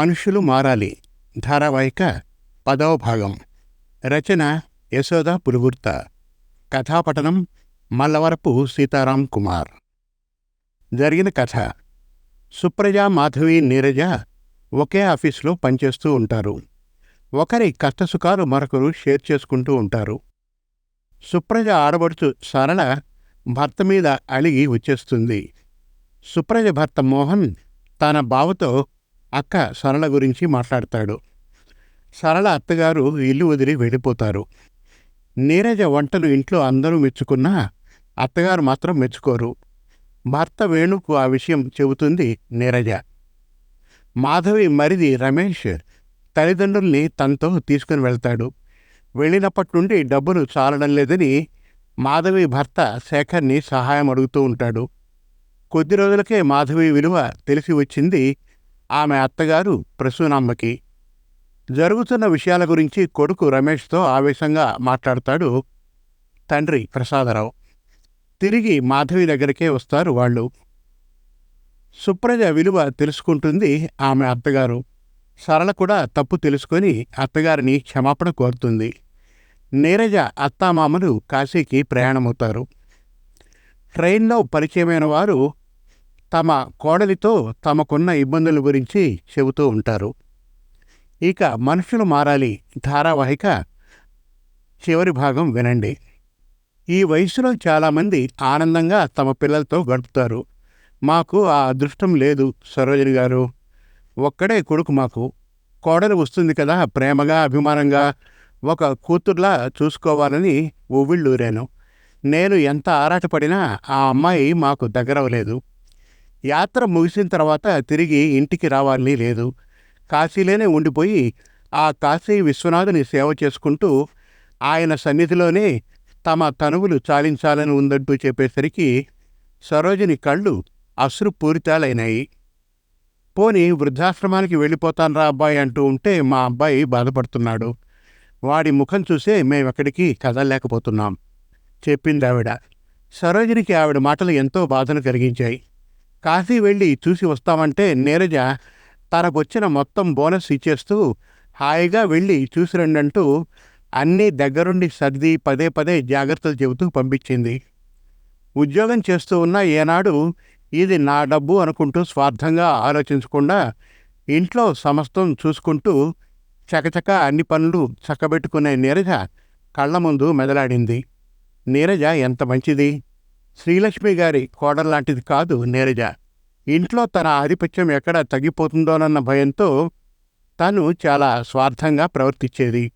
మనుషులు మారాలి. ధారావాహిక పదవ భాగం. రచన యశోద పులుగుర్త కథాపఠనం మల్లవరపు సీతారాం కుమార్. జరిగిన కథ. సుప్రజ మాధవి నీరజ ఒకే ఆఫీసులో పనిచేస్తూ ఉంటారు. ఒకరి కష్టసుఖాలు మరొకరు షేర్ చేసుకుంటూ ఉంటారు. సుప్రజ ఆడబడుచు సరళ భర్త మీద అలిగి వచ్చేస్తుంది. సుప్రజ భర్త మోహన్ తన బావతో అక్క సరళ గురించి మాట్లాడతాడు. సరళ అత్తగారు ఇల్లు వదిలి వెళ్ళిపోతారు. నీరజ వంటలు ఇంట్లో అందరూ మెచ్చుకున్నా అత్తగారు మాత్రం మెచ్చుకోరు. భర్త వేణుకు ఆ విషయం చెబుతుంది నీరజ. మాధవి మరిది రమేష్ తల్లిదండ్రుల్ని తనతో తీసుకుని వెళ్తాడు. వెళ్ళినప్పటి నుండి డబ్బులు చాలడం లేదని మాధవి భర్త శేఖర్ని సహాయం అడుగుతూ ఉంటాడు. కొద్ది రోజులకే మాధవి విలువ తెలిసి వచ్చింది ఆమె అత్తగారు ప్రసూనామ్మకి జరుగుతున్న విషయాల గురించి కొడుకు రమేష్తో ఆవేశంగా మాట్లాడతాడు తండ్రి ప్రసాదరావు. తిరిగి మాధవి దగ్గరికే వస్తారు వాళ్ళు. సుప్రజ విలువ తెలుసుకుంటుంది ఆమె అత్తగారు. సరళ కూడా తప్పు తెలుసుకొని అత్తగారిని క్షమాపణ కోరుతుంది. నీరజ అత్తామామలు కాశీకి ప్రయాణమవుతారు. ట్రైన్లో పరిచయమైన వారు తమ కోడలితో తమకున్న ఇబ్బందుల గురించి చెబుతూ ఉంటారు. ఇక మనుషులు మారాలి ధారావాహిక చివరి భాగం వినండి. ఈ వయసులో చాలామంది ఆనందంగా తమ పిల్లలతో గడుపుతారు. మాకు ఆ అదృష్టం లేదు సరోజని గారు. ఒక్కడే కొడుకు మాకు. కోడలు వస్తుంది కదా ప్రేమగా అభిమానంగా. ఒక కూతుర్లా చూసుకోవాలని ఊవిళ్ళూరాను. నేను ఎంత ఆరాటపడినా ఆ అమ్మాయి మాకు దగ్గరవలేదు యాత్ర ముగిసిన తర్వాత తిరిగి ఇంటికి రావాలని లేదు. కాశీలోనే ఉండిపోయి ఆ కాశీ విశ్వనాథుని సేవ చేసుకుంటూ ఆయన సన్నిధిలోనే తమ తనువులు చాలించాలని ఉందంటూ చెప్పేసరికి సరోజిని కళ్ళు అశ్రుపూరితాలైనాయి. పోని వృద్ధాశ్రమానికి వెళ్ళిపోతానరా అబ్బాయి అంటూ ఉంటే మా అబ్బాయి బాధపడుతున్నాడు. వాడి ముఖం చూసే మేమెక్కడికి కదలలేకపోతున్నాం చెప్పింది ఆవిడ సరోజినికి ఆవిడ మాటలు ఎంతో బాధను కలిగించాయి. కాశీ వెళ్ళి చూసి వస్తామంటే నీరజ తనకొచ్చిన మొత్తం బోనస్ ఇచ్చేస్తూ హాయిగా వెళ్ళి చూసి రండంటూ అన్నీ దగ్గరుండి సర్ది పదే పదే జాగ్రత్తలు చెబుతూ పంపించింది. ఉద్యోగం చేస్తూ ఉన్న ఏనాడు ఇది నా డబ్బు అనుకుంటూ స్వార్థంగా ఆలోచించకుండా ఇంట్లో సమస్తం చూసుకుంటూ చకచక అన్ని పనులు చక్కబెట్టుకునే నీరజ కళ్ళ ముందు మెదలాడింది. నీరజ ఎంత మంచిది? శ్రీలక్ష్మి గారి కోడల్లాంటిది కాదు నీరజ. ఇంట్లో తన ఆధిపత్యం ఎక్కడ తగ్గిపోతుందోనన్న భయంతో తను చాలా స్వార్థంగా ప్రవర్తించేది.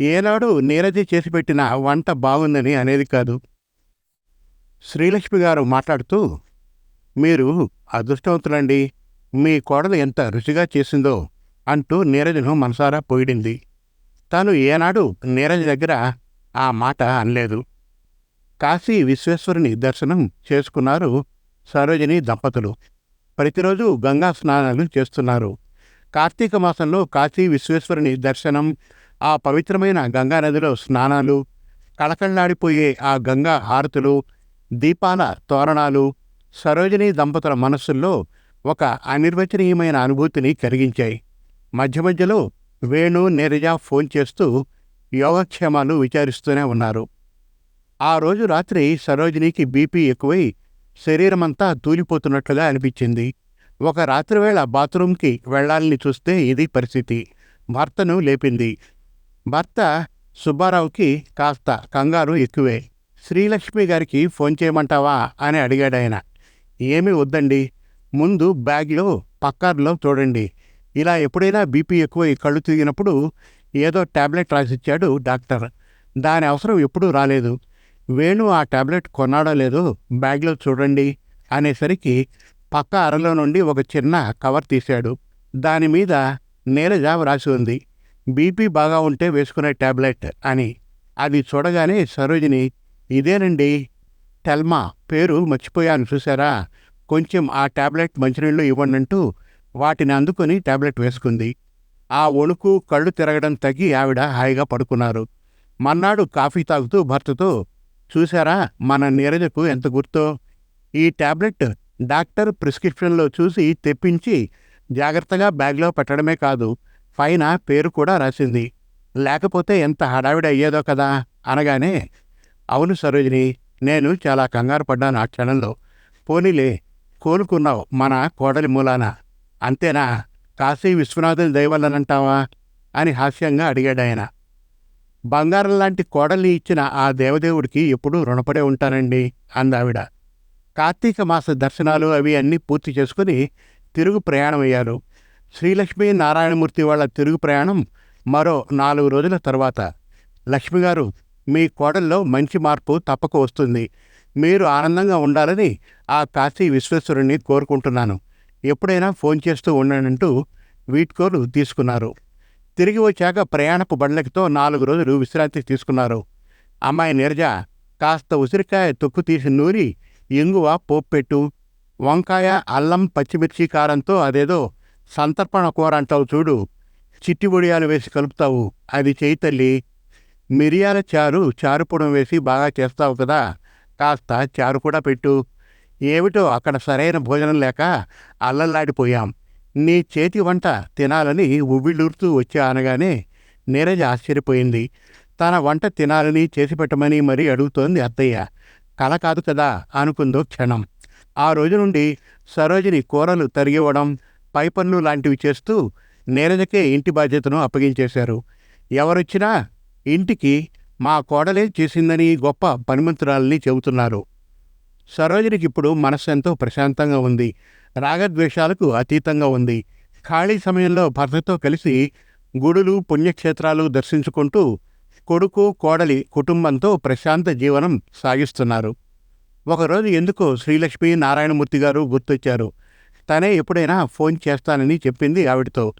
ఏనాడు నీరజ చేసిపెట్టిన వంట బాగుందని అనేది కాదు. శ్రీలక్ష్మి గారు మాట్లాడుతూ మీరు అదృష్టవంతులండి. మీ కోడలు ఎంత రుచిగా చేసిందో అంటూ నీరజను మనసారా పొగిడింది తాను ఏనాడు నీరజ దగ్గర ఆ మాట అనలేదు. కాశీ విశ్వేశ్వరుని దర్శనం చేసుకున్నారు సరోజిని దంపతులు. ప్రతిరోజు గంగా స్నానాలు చేస్తున్నారు. కార్తీక మాసంలో కాశీ విశ్వేశ్వరుని దర్శనం ఆ పవిత్రమైన గంగా నదిలో స్నానాలు కళకళలాడిపోయే ఆ గంగా హారతులు దీపాల తోరణాలు సరోజిని దంపతుల మనస్సుల్లో ఒక అనిర్వచనీయమైన అనుభూతిని కలిగించాయి. మధ్య మధ్యలో వేణు నీరజ ఫోన్ చేస్తూ యోగక్షేమాలు విచారిస్తూనే ఉన్నారు. ఆ రోజు రాత్రి సరోజినికి బీపీ ఎక్కువై శరీరమంతా తూలిపోతున్నట్లుగా అనిపించింది. ఒక రాత్రివేళ బాత్రూంకి వెళ్ళాలని చూస్తే ఇది పరిస్థితి. భర్తను లేపింది. భర్త సుబ్బారావుకి కాస్త కంగారు ఎక్కువే. శ్రీలక్ష్మి గారికి ఫోన్ చేయమంటావా? అని అడిగాడాయన ఏమీ వద్దండి. ముందు బ్యాగ్లో పక్కార్లో చూడండి. ఇలా ఎప్పుడైనా బీపీ ఎక్కువ కళ్ళు తిరిగినప్పుడు ఏదో టాబ్లెట్ రాసిచ్చాడు డాక్టర్. దాని అవసరం ఎప్పుడూ రాలేదు. వేణు ఆ టాబ్లెట్ కొన్నాడో లేదో బ్యాగ్లో చూడండి అనేసరికి పక్క అరలో నుండి ఒక చిన్న కవర్ తీశాడు. దాని మీద నీరజ రాసి ఉంది. బీపీ బాగా ఉంటే వేసుకునే టాబ్లెట్ అని. అది చూడగానే సరోజిని ఇదేనండి టెల్మా పేరు మర్చిపోయాను చూసారా కొంచెం ఆ టాబ్లెట్ మంచినీళ్ళు ఇవ్వండి అంటూ వాటిని అందుకొని టాబ్లెట్ వేసుకుంది. ఆ ఒణుకు కళ్ళు తిరగడం తగ్గి ఆవిడ హాయిగా పడుకున్నారు. మన్నాడు కాఫీ తాగుతూ భర్తతో చూసారా మన నీరజకు ఎంత గుర్తో? ఈ టాబ్లెట్ డాక్టర్ ప్రిస్క్రిప్షన్లో చూసి తెప్పించి జాగ్రత్తగా బ్యాగ్లో పెట్టడమే కాదు పైన పేరు కూడా రాసింది. లేకపోతే ఎంత హడావిడి అయ్యేదో కదా అనగానే అవును సరోజిని నేను చాలా కంగారు పడ్డాను ఆ క్షణంలో. పోనీలే కోలుకున్నావు మన కోడలి మూలాన. అంతేనా? కాశీ విశ్వనాథుని దయవల్లనంటావా అని హాస్యంగా అడిగాడు ఆయన బంగారం లాంటి కోడల్ని ఇచ్చిన ఆ దేవదేవుడికి ఎప్పుడూ రుణపడే ఉంటానండి అందావిడ. కార్తీక మాస దర్శనాలు అవి అన్నీ పూర్తి చేసుకుని తిరుగు ప్రయాణం అయ్యారు శ్రీలక్ష్మి నారాయణమూర్తి వాళ్ళ తిరుగు ప్రయాణం మరో నాలుగు రోజుల తర్వాత. లక్ష్మిగారు మీ కోడల్లో మంచి మార్పు తప్పక వస్తుంది. మీరు ఆనందంగా ఉండాలని ఆ కాశీ విశ్వేశ్వరుణ్ణి కోరుకుంటున్నాను. ఎప్పుడైనా ఫోన్ చేస్తూ ఉండంటూ వీడ్కోలు తీసుకున్నారు. తిరిగి వచ్చాక ప్రయాణపు బండ్లకితో నాలుగు రోజులు విశ్రాంతి తీసుకున్నారు. అమ్మాయి నీరజ కాస్త ఉసిరికాయ తొక్కు తీసి నూరి ఇంగువ పోప్పెట్టు వంకాయ అల్లం పచ్చిమిర్చి కారంతో అదేదో సంతర్పణ కూర అంటావు చూడు. చిట్టి ఒడియాలు వేసి కలుపుతావు. అది చేయి తల్లి. మిరియాల చారు చారుపొడం వేసి బాగా చేస్తావు కదా. కాస్త చారు కూడా పెట్టు. ఏమిటో అక్కడ సరైన భోజనం లేక అల్లల్లాడిపోయాం నీ చేతి వంట తినాలని ఉవ్విళ్ళూరుతూ వచ్చా అనగానే నీరజ ఆశ్చర్యపోయింది. తన వంట తినాలని చేసి పెట్టమని మరీ అడుగుతోంది అత్తయ్య. కల కాదు కదా అనుకుందో క్షణం. ఆ రోజు నుండి సరోజిని కూరలు తరిగివ్వడం పైపన్ను లాంటివి చేస్తూ నీరజకే ఇంటి బాధ్యతను అప్పగించేశారు. ఎవరొచ్చినా ఇంటికి మా కోడలే చేసిందని గొప్ప పనిమంతురాలని చెబుతున్నారు. సరోజినికి ఇప్పుడు మనస్సు ఎంతో ప్రశాంతంగా ఉంది. రాగద్వేషాలకు అతీతంగా ఉంది. ఖాళీ సమయంలో భర్తతో కలిసి గుడులు పుణ్యక్షేత్రాలు దర్శించుకుంటూ కొడుకు కోడలి కుటుంబంతో ప్రశాంత జీవనం సాగిస్తున్నారు. ఒకరోజు ఎందుకో శ్రీలక్ష్మి నారాయణమూర్తి గారు గుర్తొచ్చారు. తనే ఎప్పుడైనా ఫోన్ చేస్తానని చెప్పింది ఆవిడతో.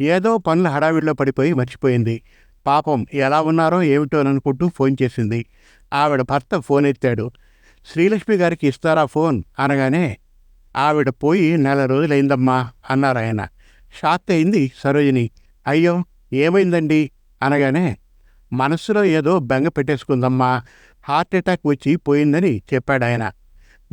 ఏదో పనుల హడావిడిలో పడిపోయి మర్చిపోయింది. పాపం ఎలా ఉన్నారో ఏమిటోననుకుంటూ ఫోన్ చేసింది. ఆవిడ భర్త ఫోన్ ఎత్తాడు. శ్రీలక్ష్మి గారికి ఇస్తారా ఫోన్? అనగానే ఆవిడ పోయి నెల రోజులైందమ్మా అన్నారు ఆయన. షాక్ అయింది సరోజిని. అయ్యో ఏమైందండి? అనగానే మనస్సులో ఏదో బెంగ పెట్టేసుకుందమ్మా హార్ట్ అటాక్ వచ్చి పోయిందని చెప్పాడు ఆయన.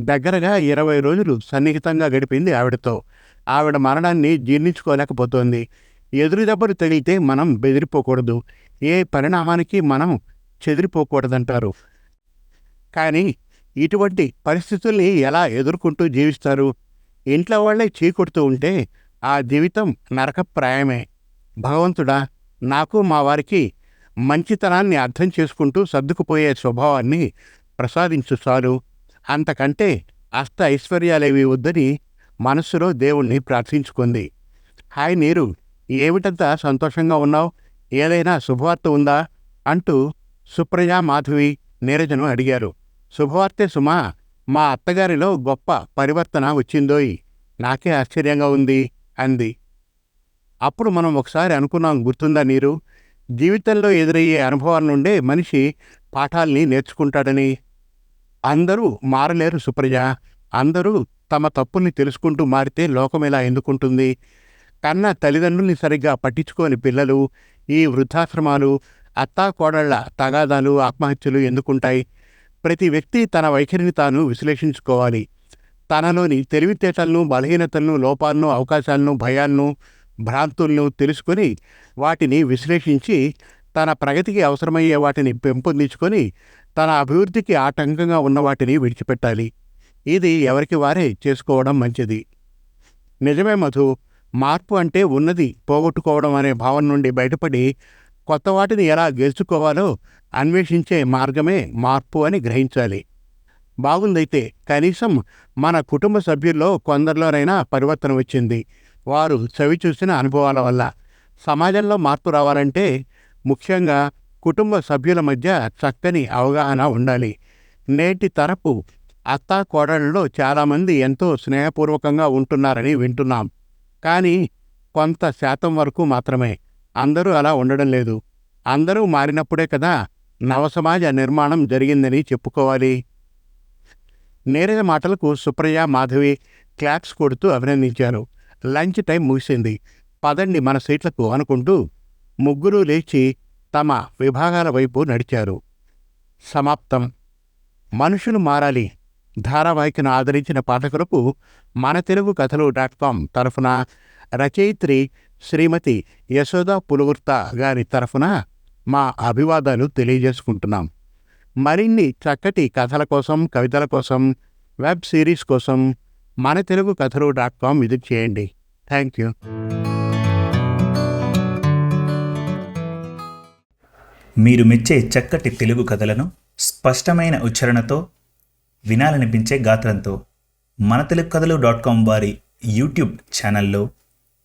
దగ్గరగా ఇరవై రోజులు సన్నిహితంగా గడిపింది ఆవిడతో. ఆవిడ మరణాన్ని జీర్ణించుకోలేకపోతోంది. ఎదురు దెబ్బలు తగిలితే మనం బెదిరిపోకూడదు. ఏ పరిణామానికి మనం చెదిరిపోకూడదంటారు? కానీ ఇటువంటి పరిస్థితుల్ని ఎలా ఎదుర్కొంటూ జీవిస్తారు? ఇంట్లో వాళ్ళే చీకొడుతూ ఉంటే ఆ జీవితం నరకప్రాయమే. భగవంతుడా నాకు మా వారికి మంచితనాన్ని అర్థం చేసుకుంటూ సర్దుకుపోయే స్వభావాన్ని ప్రసాదించు సారు. అంతకంటే అస్త ఐశ్వర్యాలేవి వద్దని మనస్సులో దేవుణ్ణి ప్రార్థించుకుంది. హాయ్ నీరు ఏమిటంత సంతోషంగా ఉన్నావు? ఏదైనా శుభవార్త ఉందా? అంటూ సుప్రజా మాధవి నీరజను అడిగారు. శుభవార్తె సుమా. మా అత్తగారిలో గొప్ప పరివర్తన వచ్చిందోయ్. నాకే ఆశ్చర్యంగా ఉంది అంది. అప్పుడు మనం ఒకసారి అనుకున్నాం గుర్తుందా నీరు? జీవితంలో ఎదురయ్యే అనుభవాల నుండే మనిషి పాఠాల్ని నేర్చుకుంటాడని. అందరూ మారలేరు సుప్రజ. అందరూ తమ తప్పుల్ని తెలుసుకుంటూ మారితే లోకం ఇలా ఎందుకుంటుంది? కన్న తల్లిదండ్రుల్ని సరిగ్గా పట్టించుకోని పిల్లలు ఈ వృద్ధాశ్రమాలు అత్తాకోడళ్ళ తగాదాలు ఆత్మహత్యలు ఎందుకుంటాయి? ప్రతి వ్యక్తి తన వైఖరిని తాను విశ్లేషించుకోవాలి. తనలోని తెలివితేటలను బలహీనతలను లోపాలను అవకాశాలను భయాలను భ్రాంతులను తెలుసుకొని వాటిని విశ్లేషించి తన ప్రగతికి అవసరమయ్యే వాటిని పెంపొందించుకొని తన అభివృద్ధికి ఆటంకంగా ఉన్న వాటిని విడిచిపెట్టాలి. ఇది ఎవరికి వారే చేసుకోవడం మంచిది. నిజమే మధు మార్పు అంటే ఉన్నది పోగొట్టుకోవడం అనే భావన నుండి బయటపడి కొత్త వాటిని ఎలా గెలుచుకోవాలో అన్వేషించే మార్గమే మార్పు అని గ్రహించాలి. బాగుందైతే కనీసం మన కుటుంబ సభ్యుల్లో కొందరిలోనైనా పరివర్తన వచ్చింది. వారు చవి చూసిన అనుభవాల వల్ల సమాజంలో మార్పు రావాలంటే ముఖ్యంగా కుటుంబ సభ్యుల మధ్య చక్కని అవగాహన ఉండాలి. నేటి తరపు అత్తా కోడళ్ళలో చాలామంది ఎంతో స్నేహపూర్వకంగా ఉంటున్నారని వింటున్నాం. కానీ కొంత శాతం వరకు మాత్రమే. అందరూ అలా ఉండడం లేదు. అందరూ మారినప్పుడే కదా నవసమాజ నిర్మాణం జరిగిందని చెప్పుకోవాలి. నీరజ మాటలకు సుప్రజ మాధవి క్లాప్స్ కొడుతూ అభినందించారు. లంచ్ టైం ముగిసింది. పదండి మన సీట్లకు అనుకుంటూ ముగ్గురు లేచి తమ విభాగాల వైపు నడిచారు. సమాప్తం. మనుషులు మారాలి. ధారావాహికను ఆదరించిన పాఠకులకు మన తెలుగు కథలు డాట్ కామ్ తరఫున రచయిత్రి శ్రీమతి యశోద పులుగుర్త గారి తరఫున మా అభివాదాలు తెలియజేసుకుంటున్నాం. మరిన్ని చక్కటి కథల కోసం కవితల కోసం వెబ్ సిరీస్ కోసం మన తెలుగు కథలు డాట్ కామ్ విజిట్ చేయండి. Thank you. మీరు మెచ్చే చక్కటి తెలుగు కథలను స్పష్టమైన ఉచ్చారణతో వినాలనిపించే గాత్రంతో మన తెలుగు కథలు డాట్ కామ్ వారి యూట్యూబ్ ఛానల్లో